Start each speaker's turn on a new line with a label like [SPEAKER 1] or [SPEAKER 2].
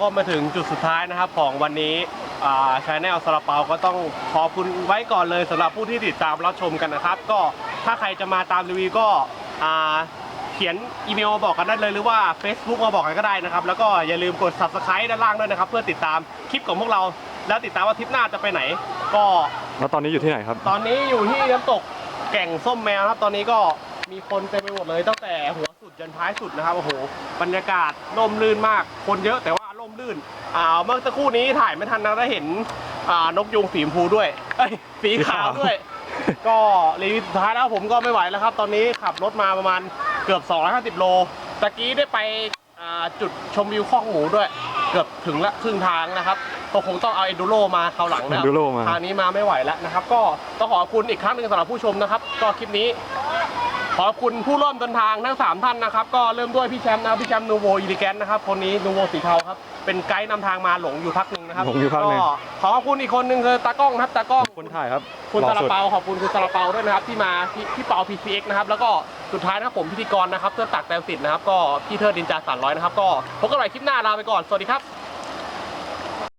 [SPEAKER 1] ก็มาถึงจุดสุดท้ายนะครับของวันนี้อ่าชาแนลซาลาเปาก็ต้องขอบคุณไว้ก่อนเลยสำหรับผู้ที่ติดตามรับชมกันนะครับ ก็ถ้าใครจะมาตามรีวิวก็เขียนอีเมลมาบอกกันได้เลยหรือว่า Facebook มาบอกกันก็ได้นะครับ แล้วก็อย่าลืมกด subscribe ด้านล่างด้วยนะครับ เพื่อติดตามคลิปของพวกเรา แล้วติดตามว่าทริปหน้าจะไปไหน ก็
[SPEAKER 2] แล้วตอนนี้อยู่ที่ไหนครับ
[SPEAKER 1] ตอนนี้อยู่ที่น้ำตกแก่งส้มแมวครับตอนนี้ก็มีคนเต็มไปหมดเลยตั้งแต่หัวสุดยันท้ายสุดนะครับโอ้โหบรรยากาศร่มรื่นมากคนเยอะแต่ว่า ร่มรื่นอ่าเมื่อสักครู่นี้ถ่ายไม่ทันนะได้เห็นอ่านกยุงสีชมพูด้วยเอ้ยสีขาวด้วย ก็รีวิวสุดท้ายแล้วผมก็ไม่ไหวแล้วครับ ตอนนี้ขับรถมาประมาณเกือบ 250 โลตะกี้ได้ไปอ่าจุดชมวิวข้องหมูด้วย เกือบถึงละครึ่งทางนะครับก็คงต้องเอาเอดูโรมาคราวหลังนะครับ
[SPEAKER 2] Enduro มา
[SPEAKER 1] ทางนี้มาไม่ไหวแล้วนะครับ ก็ต้องขอบคุณอีกครั้งหนึ่งสำหรับผู้ชมนะครับ ก็คลิปนี้ ขอบคุณผู้ร่วมเดินทางทั้ง 3 ท่านนะครับ ก็เริ่มด้วยพี่แชมป์นะครับพี่แชมป์นูโวอีลิแกนนะครับคนนี้นูโวสีเทาครับ เป็นไกด์นำทางมาหลงอยู่พักหนึ่งนะครับ
[SPEAKER 2] หลงอยู่พักหนึ่ง
[SPEAKER 1] ก็ขอขอบคุณอีกคนหนึ่งคือตากล้องนะครับตากล้อง
[SPEAKER 2] คนถ่ายครับ
[SPEAKER 1] คุณ
[SPEAKER 2] หล่
[SPEAKER 1] ซา
[SPEAKER 2] อ
[SPEAKER 1] ลา
[SPEAKER 2] สุด
[SPEAKER 1] เปาขอบคุณคุณซาลาเปาด้วยนะครับที่มาพี่พี่เปา PCX นะครับแล้วก็สุดท้ายนะครับผมพิธีกรนะครับเพื่อตักแต้มสิทธิ์นะครับก็พี่เทิดดินจาสารร้อยนะครับก็พบกันใหม่คลิปหน้าลาไปก่อนสวัสดีครับ